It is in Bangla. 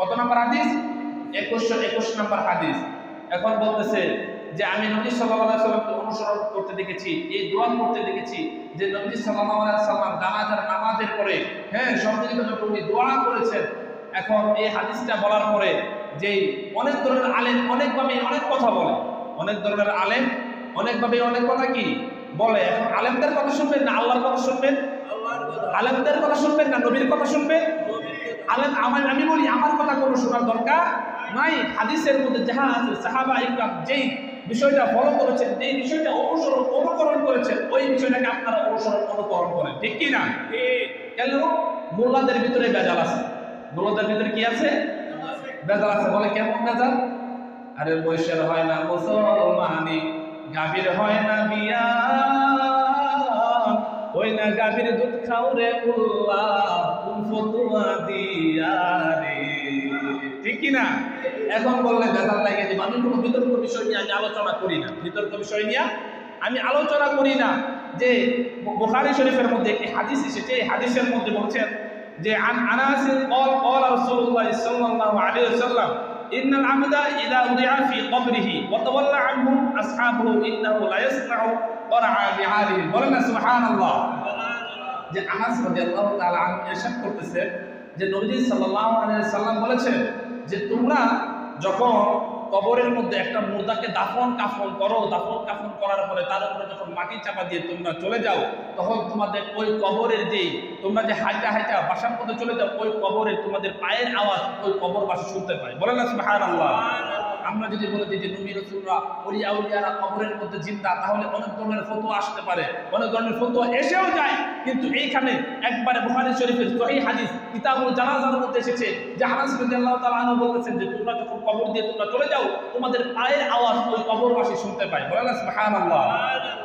কত নম্বর হাদিস? একুশশো একুশ নম্বর হাদিস। এখন বলতেছে যে আমি নবী সাল্লাল্লাহু সাল্লামকে অনুসরণ করতে দেখেছি, এই দোয়া করতে দেখেছি যে নবী আলাইহি সাল্লাম জানাজার নামাজের পরে হ্যাঁ সম্মিলিত উনি দোয়া করেছেন, এখন এই হাদিসটা বলার পরে যে অনেক ধরনের আলেম অনেকভাবে অনেক কথা বলে। অনেক ধরনের আলেম অনেকভাবে অনেক কথা কি বলে। এখন আলেমদের কথা শুনবেন না আল্লাহর কথা শুনবেন? আলেমদের কথা শুনবেন না নবীর কথা শুনবেন? আলেম আমার, আমি বলি, আমার কথা কোনো শোনার দরকার নাই। হাদিসের মধ্যে যাহা আছে, সাহাবা ইকরাম যেই বিষয়টা ফলো করেছেন, যেই বিষয়টা অনুসরণ, অনুকরণ করেছেন, ওই বিষয়টাকে আপনারা অনুসরণ, অনুকরণ করেন। ঠিক কি না? কেন? মোল্লাদের ভিতরে বেজাল আছে। মোল্লাদের ভিতরে কি আছে? বেজাল আছে। বলে কেমন বেজাল আরে বৈশের হয় না মুসলমানি, গাভীর হয় না বিয়া ওই না গাভীর দুধ খাও রে উল্লা কোন ফতুয়া দিয়া রে ঠিক কি না এখন বললে বেজাল লাগে যে আমি কোনো বিতর্ক বিষয় নিয়ে আমি আলোচনা করি না বিতর্ক বিষয় নিয়ে আমি আলোচনা করি না যে বুখারী শরীফের মধ্যে একটি হাদিস এসেছে এই হাদিসের মধ্যে বলছেন যে আন আনাস قال قال رسول الله صلى الله عليه وسلم ان العبد اذا وضع في قبره وتولى عنه اصحابه انه لا يسمع ورعى بعاله বলেন না সুবহানাল্লাহ যে আনাস রাদিয়াল্লাহু তাআলা আনহু ইরশাদ করতেছে, যে নবী সাল্লাল্লাহু আলাইহি সাল্লাম বলেছেন যে তোমরা যখন কবরের মধ্যে একটা মুর্দাকে দাফন কাফন করো, দাফন কাফন করার পরে তার উপরে যখন মাটি চাপা দিয়ে তোমরা চলে যাও, তখন তোমাদের ওই কবরের যে তোমরা যে হাইটা হাইটা বাসার মধ্যে চলে যাও, ওই কবরের তোমাদের পায়ের আওয়াজ ওই কবরবাসী শুনতে পায়। বলেন না সুবহানাল্লাহ। আমরা যদি বলে দিই যে নবী রসুলরা ওলিয়া উলিয়ারা কবরের মধ্যে জিন্দা, তাহলে অনেক ধরনের ফটো আসতে পারে। অনেক ধরনের ফটো এসেও যায়। কিন্তু এইখানে একবারে বুহারি শরীফের সহি হাদিস, কিতাবুল জানাজার মধ্যে এসেছে, যে আনাস রাদিয়াল্লাহু তাআলা আনহু বলেছেন যে, তোমরা যখন কবর দিয়ে তোমরা চলে যাও, তোমাদের পায়ের আওয়াজ ওই কবরবাসী শুনতে পায়। বলেন সুবহানাল্লাহ।